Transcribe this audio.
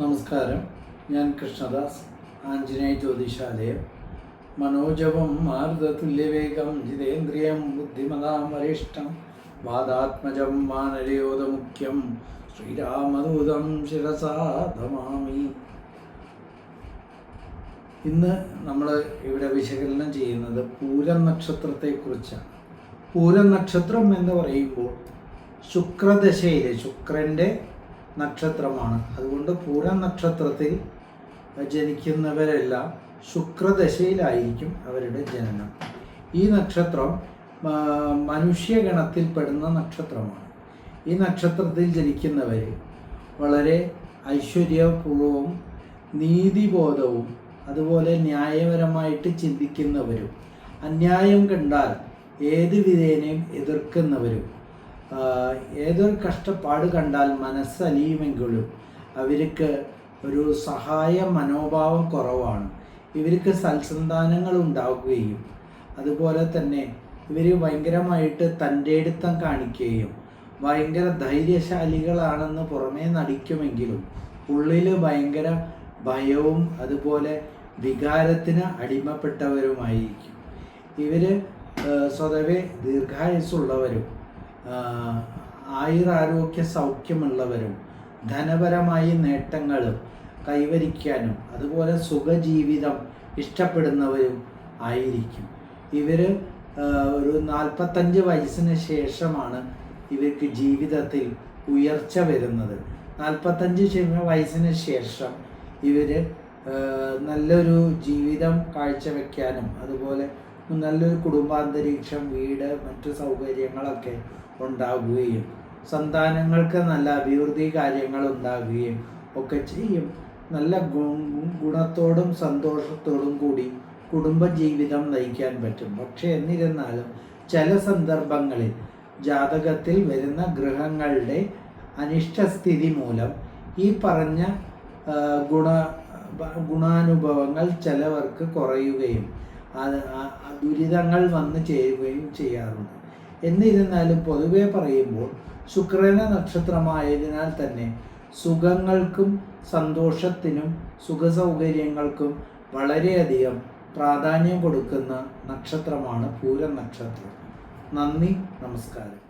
നമസ്കാരം. ഞാൻ കൃഷ്ണദാസ് ആഞ്ജനേയ ജ്യോതിഷാലയം മനോജവം മാരുതതുല്യവേഗം ജിതേന്ദ്രിയം ബുദ്ധിമതാം വരിഷ്ഠം വാദാത്മജം വാനരയോധമുഖ്യം ശ്രീരാമദൂതം ശിരസാധമാമി ഇന്ന് നമ്മൾ ഇവിടെ വിശകലനം ചെയ്യുന്നത് പൂരം നക്ഷത്രത്തെക്കുറിച്ചാണ്. പൂരം നക്ഷത്രം എന്ന് പറയുമ്പോൾ ശുക്രദശയിലെ ശുക്രന്റെ നക്ഷത്രമാണ്. അതുകൊണ്ട് പൂരം നക്ഷത്രത്തിൽ ജനിക്കുന്നവരെല്ലാം ശുക്രദശയിലായിരിക്കും അവരുടെ ജനനം. ഈ നക്ഷത്രം മനുഷ്യഗണത്തിൽപ്പെടുന്ന നക്ഷത്രമാണ്. ഈ നക്ഷത്രത്തിൽ ജനിക്കുന്നവർ വളരെ ഐശ്വര്യപൂർവവും നീതിബോധവും അതുപോലെ ന്യായപരമായിട്ട് ചിന്തിക്കുന്നവരും അന്യായം കണ്ടാൽ ഏത് വിധേനയും എതിർക്കുന്നവരും ഏതൊരു കഷ്ടപ്പാട് കണ്ടാൽ മനസ്സലിയുമെങ്കിലും അവർക്ക് ഒരു സഹായ മനോഭാവം കുറവാണ്. ഇവർക്ക് സൽസന്താനങ്ങൾ ഉണ്ടാവുകയും അതുപോലെ തന്നെ ഇവർ ഭയങ്കരമായിട്ട് തന്റെ അടുത്തം കാണിക്കുകയും ഭയങ്കര ധൈര്യശാലികളാണെന്ന് പുറമേ നടിക്കുമെങ്കിലും ഉള്ളിൽ ഭയങ്കര ഭയവും അതുപോലെ വികാരത്തിന് അടിമപ്പെട്ടവരുമായിരിക്കും. ഇവർ സ്വതവേ ദീർഘായുസ്സുള്ളവരും ആഹ് ആയുരാരോഗ്യ സൗഖ്യമുള്ളവരും ധനപരമായ നേട്ടങ്ങളും കൈവരിക്കാനും അതുപോലെ സുഖജീവിതം ഇഷ്ടപ്പെടുന്നവരും ആയിരിക്കും. ഇവർ ഒരു നാൽപ്പത്തഞ്ച് വയസ്സിന് ശേഷമാണ് ഇവർക്ക് ജീവിതത്തിൽ ഉയർച്ച വരുന്നത്. നാൽപ്പത്തഞ്ച് വയസ്സിന് ശേഷം ഇവർ നല്ലൊരു ജീവിതം കാഴ്ചവെക്കാനും അതുപോലെ നല്ലൊരു കുടുംബാന്തരീക്ഷം വീട് മറ്റു സൗകര്യങ്ങളൊക്കെ ഉണ്ടാകുകയും സന്താനങ്ങൾക്ക് നല്ല അഭിവൃദ്ധി കാര്യങ്ങൾ ഉണ്ടാകുകയും ഒക്കെ ചെയ്യും. നല്ല ഗുണത്തോടും സന്തോഷത്തോടും കൂടി കുടുംബജീവിതം നയിക്കാൻ പറ്റും. പക്ഷെ എന്നിരുന്നാലും ചില സന്ദർഭങ്ങളിൽ ജാതകത്തിൽ വരുന്ന ഗ്രഹങ്ങളുടെ അനിഷ്ടസ്ഥിതി മൂലം ഈ പറഞ്ഞ ഗുണ ഗുണാനുഭവങ്ങൾ ചിലവർക്ക് കുറയുകയും ദുരിതങ്ങൾ വന്നു ചേരുകയും ചെയ്യാറുണ്ട്. എന്നിരുന്നാലും പൊതുവെ പറയുമ്പോൾ ശുക്രന നക്ഷത്രമായതിനാൽ തന്നെ സുഖങ്ങൾക്കും സന്തോഷത്തിനും സുഖസൗകര്യങ്ങൾക്കും വളരെയധികം പ്രാധാന്യം കൊടുക്കുന്ന നക്ഷത്രമാണ് പൂരം നക്ഷത്രം. നന്ദി നമസ്കാരം.